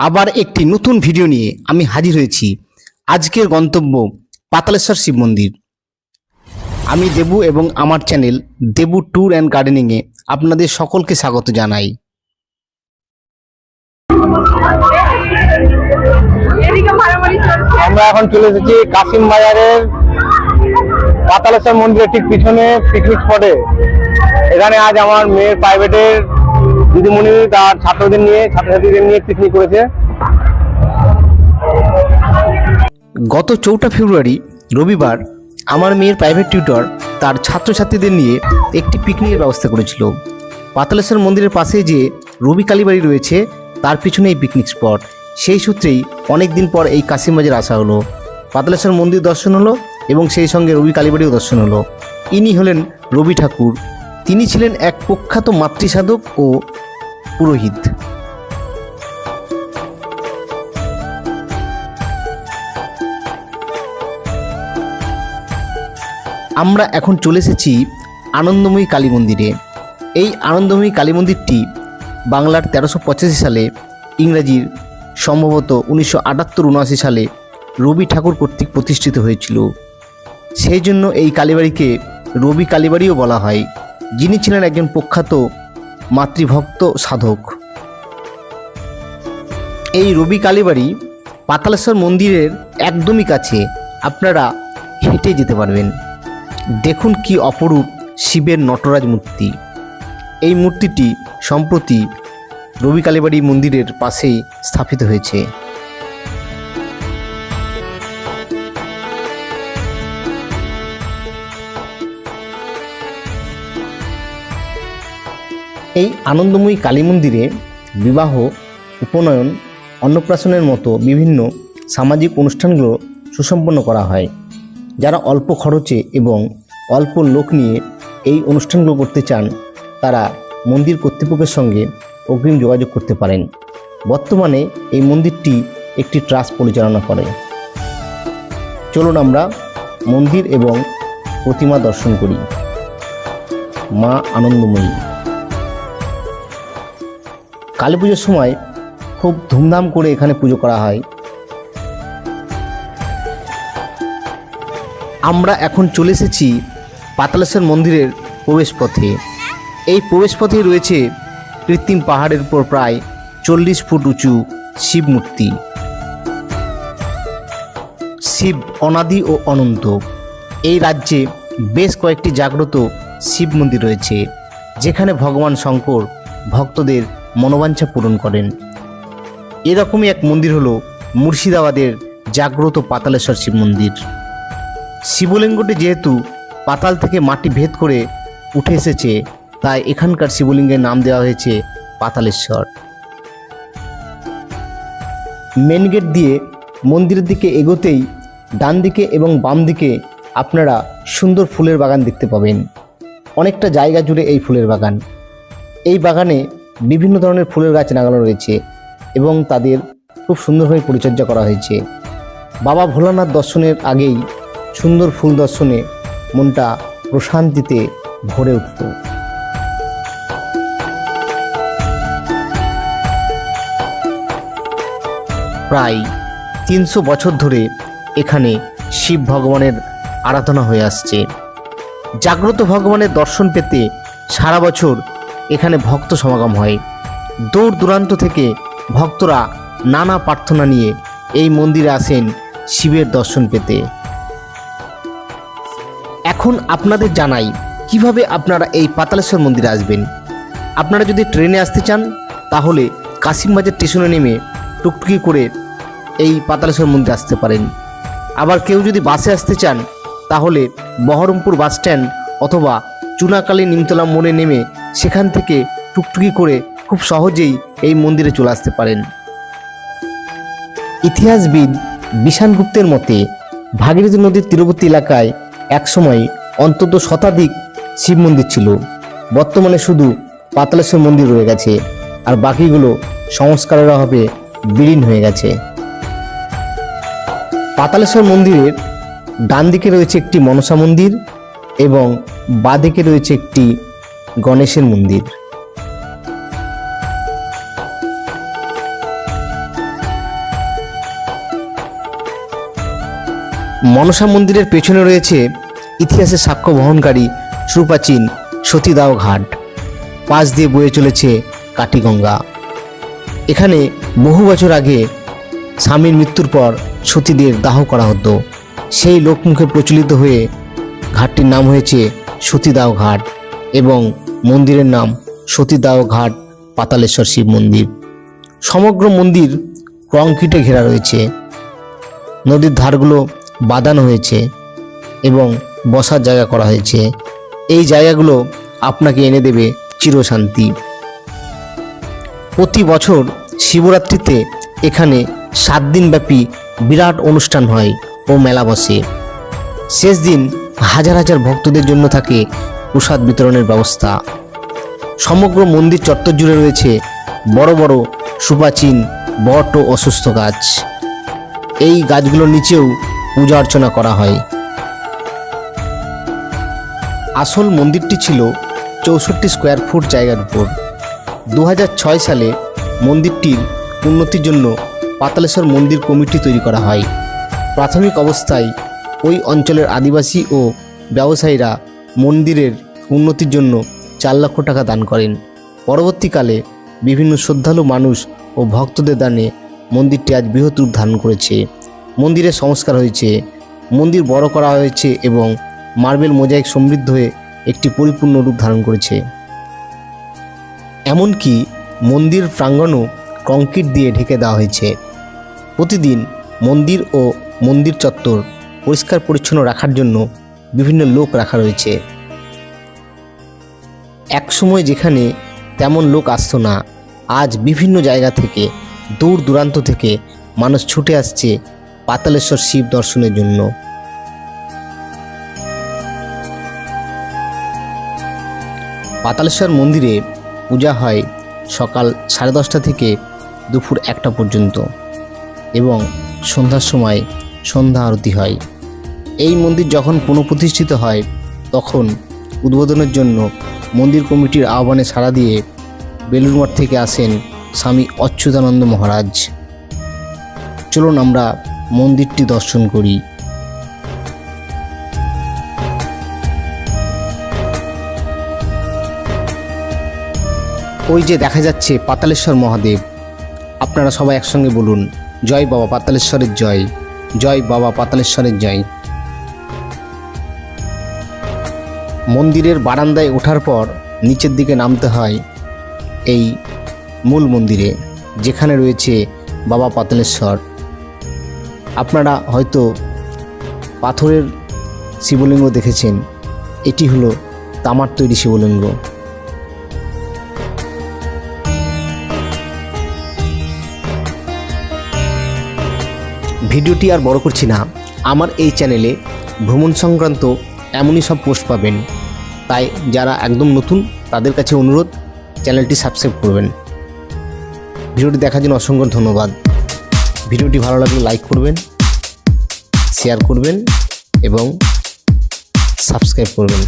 আবার একটি নতুন ভিডিও নিয়ে আমি হাজির হয়েছি। আজকের গন্তব্য পাতালেশ্বর শিব মন্দির। আমি দেবু এবং আমার চ্যানেল দেবু ট্যুর অ্যান্ড গার্ডেনিংয়ে আপনাদের সকলকে স্বাগত জানাই। আমরা এখন চলে এসেছি কাশিম বাজারের পাতালেশ্বর মন্দিরের ঠিক পিছনে পিকনিক স্পটে এখানে আজ আমার মেয়ের প্রাইভেটের দিদিমণি তার ছাত্রদের নিয়ে, ছাত্রছাত্রীদের নিয়ে পিকনিক করেছে। গত চৌঠা ফেব্রুয়ারি, রবিবার, আমার মেয়ের প্রাইভেট টিউটর তার ছাত্রছাত্রীদের নিয়ে একটি পিকনিকের ব্যবস্থা করেছিল। পাতালেশ্বর মন্দিরের পাশে যে রবি কালীবাড়ি রয়েছে, তার পিছনে এই পিকনিক স্পট সেই সূত্রেই অনেক দিন পর এই কাশিমবাজার আসা হলো। পাতালেশ্বর মন্দির দর্শন হলো এবং সেই সঙ্গে রবি কালীবাড়িও দর্শন হলো। ইনি হলেন রবি ঠাকুর। তিনি ছিলেন এক প্রখ্যাত মাতৃসাধক ও পুরোহিত। আমরা এখন চলে এসেছি আনন্দময়ী কালী মন্দিরে। এই আনন্দময়ী কালী মন্দিরটি বাংলার তেরোশো পঁচাশি সালে ইংরাজির সম্ভবত উনিশশো আটাত্তর উনআশি সালে রবি ঠাকুর কর্তৃক প্রতিষ্ঠিত হয়েছিল। সেই জন্য এই কালীবাড়িকে রবি কালীবাড়িও বলা হয়। যিনি ছিলেন একজন প্রখ্যাত মাতৃভক্ত সাধক। এই রবি কালীবাড়ি পাতালেশ্বর মন্দিরের একদমই কাছে। আপনারা হেঁটে যেতে পারবেন। দেখুন কি অপরূপ শিবের নটরাজ মূর্তি। এই মূর্তিটি সম্প্রতি রবি কালীবাড়ি মন্দিরের পাশেই স্থাপিত হয়েছে। এই আনন্দময়ী কালী মন্দিরে বিবাহ, উপনয়ন, অন্নপ্রাশনের মতো বিভিন্ন সামাজিক অনুষ্ঠানগুলো সুসম্পন্ন করা হয়। যারা অল্প খরচে এবং অল্প লোক নিয়ে এই অনুষ্ঠানগুলো করতে চান, তারা মন্দির কর্তৃপক্ষের সঙ্গে অগ্রিম যোগাযোগ করতে পারেন। বর্তমানে এই মন্দিরটি একটি ট্রাস্ট পরিচালনা করে। চলুন আমরা মন্দির এবং প্রতিমা দর্শন করি। মা আনন্দময়ী। কালী পুজোর সময় খুব ধুমধাম করে এখানে পুজো করা হয়। আমরা এখন চলে এসেছি পাতালেশ্বর মন্দিরের প্রবেশপথে। এই প্রবেশপথে রয়েছে কৃত্রিম পাহাড়ের উপর প্রায় চল্লিশ ফুট উঁচু শিব মূর্তি। শিব অনাদি ও অনন্ত। এই রাজ্যে বেশ কয়েকটি জাগ্রত শিব মন্দির রয়েছে, যেখানে ভগবান শঙ্কর ভক্তদের মনোবাঞ্ছা পূরণ করেন। এরকমই এক মন্দির হলো মুর্শিদাবাদের জাগ্রত পাতালেশ্বর শিব মন্দির। শিবলিঙ্গটি যেহেতু পাতাল থেকে মাটি ভেদ করে উঠে এসেছে, তাই এখানকার শিবলিঙ্গের নাম দেওয়া হয়েছে পাতালেশ্বর। মেন গেট দিয়ে মন্দিরের দিকে এগোতেই ডান দিকে এবং বাম দিকে আপনারা সুন্দর ফুলের বাগান দেখতে পাবেন। অনেকটা জায়গা জুড়ে এই ফুলের বাগান। এই বাগানে বিভিন্ন ধরনের ফুলের গাছ লাগানো রয়েছে এবং তাদের খুব সুন্দরভাবে পরিচর্যা করা হয়েছে। বাবা ভোলানাথ দর্শনের আগেই সুন্দর ফুল দর্শনে মনটা প্রশান্তিতে ভরে উঠত। প্রায় তিনশো বছর ধরে এখানে শিব ভগবানের আরাধনা হয়ে আসছে। জাগ্রত ভগবানের দর্শন পেতে সারা বছর এখানে ভক্ত সমাগম হয়। দূর দূরান্ত থেকে ভক্তরা নানা প্রার্থনা নিয়ে এই মন্দিরে আসেন শিবের দর্শন পেতে। এখন আপনাদের জানাই, কীভাবে আপনারা এই পাতালেশ্বর মন্দিরে আসবেন? আপনারা যদি ট্রেনে আসতে চান, তাহলে কাশিমবাজার স্টেশনে নেমে টুকটুকি করে এই পাতালেশ্বর মন্দিরে আসতে পারেন। আবার কেউ যদি বাসে আসতে চান, তাহলে বহরমপুর বাস স্ট্যান্ড অথবা চুনাকালী নিমতলা মোড়ে নেমে সেখান থেকে টুকটুকি করে খুব সহজেই এই মন্দিরে চলে আসতে পারেন। ইতিহাসবিদ বিশান গুপ্তের মতে, ভাগীরথী নদীর তীরবর্তী এলাকায় একসময় অন্তত শতাধিক শিব মন্দির ছিল। বর্তমানে শুধু পাতালেশ্বর মন্দির রয়ে গেছে, আর বাকিগুলো সংস্কারের অভাবে বিলীন হয়ে গেছে। পাতালেশ্বর মন্দিরের ডান দিকে রয়েছে একটি মনসা মন্দির এবং বাঁদিকে রয়েছে একটি গণেশের মন্দির। মনসা মন্দিরের পেছনে রয়েছে ইতিহাসের সাক্ষ্য বহনকারী সুপ্রাচীন সতীদাও ঘাট। পাশ দিয়ে বয়ে চলেছে কাটিগঙ্গা এখানে বহু বছর আগে স্বামীর মৃত্যুর পর সতীদের দাহ করা হতো। সেই লোকমুখে প্রচলিত হয়ে ঘাটটির নাম হয়েছে সতীদাও ঘাট এবং মন্দিরের নাম সতীদাহ ঘাট, পাতালেশ্বর শিব মন্দির। সমগ্র মন্দির কংক্রিটে ঘেরা রয়েছে। নদীর ধারগুলো বাঁধানো হয়েছে এবং বসার জায়গা করা হয়েছে। এই জায়গাগুলো আপনাকে এনে দেবে চিরশান্তি। প্রতি বছর শিবরাত্রিতে এখানে সাত দিনব্যাপী বিরাট অনুষ্ঠান হয় ও মেলা বসে। শেষ দিন হাজার হাজার ভক্তদের জন্য থাকে প্রসাদ বিতরণের ব্যবস্থা। সমগ্র মন্দির চত্বর জুড়ে রয়েছে বড় বড় সুপাচিন বট ও অসুস্থ গাছ। এই গাছগুলোর নিচেও পূজা অর্চনা করা হয়। আসল মন্দিরটি ছিল চৌষট্টি স্কোয়ার ফুট জায়গার উপর। দু হাজার ছয় সালে মন্দিরটির উন্নতির জন্য পাতালেশ্বর মন্দির কমিটি তৈরি করা হয়। প্রাথমিক অবস্থায় ওই অঞ্চলের আদিবাসী ও ব্যবসায়ীরা মন্দিরের উন্নতির জন্য চার লক্ষ টাকা দান করেন। পরবর্তীকালে বিভিন্ন শ্রদ্ধালু মানুষ ও ভক্তদের দানে মন্দিরটি আজ বৃহৎ রূপ ধারণ করেছে। মন্দিরের সংস্কার হয়েছে, মন্দির বড় করা হয়েছে এবং মার্বেল মোজাইক সমৃদ্ধ হয়ে একটি পরিপূর্ণ রূপ ধারণ করেছে। এমনকি মন্দির প্রাঙ্গণও কংক্রিট দিয়ে ঢেকে দেওয়া হয়েছে। প্রতিদিন মন্দির ও মন্দির চত্বর পরিষ্কার পরিচ্ছন্ন রাখার জন্য বিভিন্ন লোক রাখা রয়েছে। একসময় যেখানে তেমন লোক আসতো না, আজ বিভিন্ন জায়গা থেকে, দূর দূরান্ত থেকে মানুষ ছুটে আসছে পাতালেশ্বর শিব দর্শনের জন্য। পাতালেশ্বর মন্দিরে পূজা হয় সকাল সাড়ে দশটা থেকে দুপুর একটা পর্যন্ত এবং সন্ধ্যার সময় সন্ধ্যা আরতি হয়। এই মন্দির যখন পুনঃপ্রতিষ্ঠিত হয়, তখন উদ্বোধনের জন্য মন্দির কমিটির আহ্বানে সাড়া দিয়ে বেলুর মঠ থেকে আসেন স্বামী অচ্যুতানন্দ মহারাজ। চলুন আমরা মন্দিরটি দর্শন করি। ওই যে দেখা যাচ্ছে পাতালেশ্বর মহাদেব। আপনারা সবাই একসঙ্গে বলুন, জয় বাবা পাতালেশ্বরের জয় জয় বাবা পাতালেশ্বরের জয়। মন্দিরের বারান্দায় ওঠার পর নিচের দিকে নামতে হয় এই মূল মন্দিরে, যেখানে রয়েছে বাবা পাতালেশ্বর। আপনারা হয়তো পাথরের শিবলিঙ্গ দেখেছেন। এটি হলো তামার তৈরি শিবলিঙ্গ। ভিডিওটি আর বড় করছি না। আমার এই চ্যানেলে ভ্রমণ সংক্রান্ত এমনই সব পোস্ট পাবেন। তাই যারা একদম নতুন, তাদের কাছে অনুরোধ, চ্যানেলটি সাবস্ক্রাইব করবেন। ভিডিওটি দেখার জন্য অসংখ্য ধন্যবাদ। ভিডিওটি ভালো লাগলে লাইক করবেন শেয়ার করবেন এবং সাবস্ক্রাইব করবেন।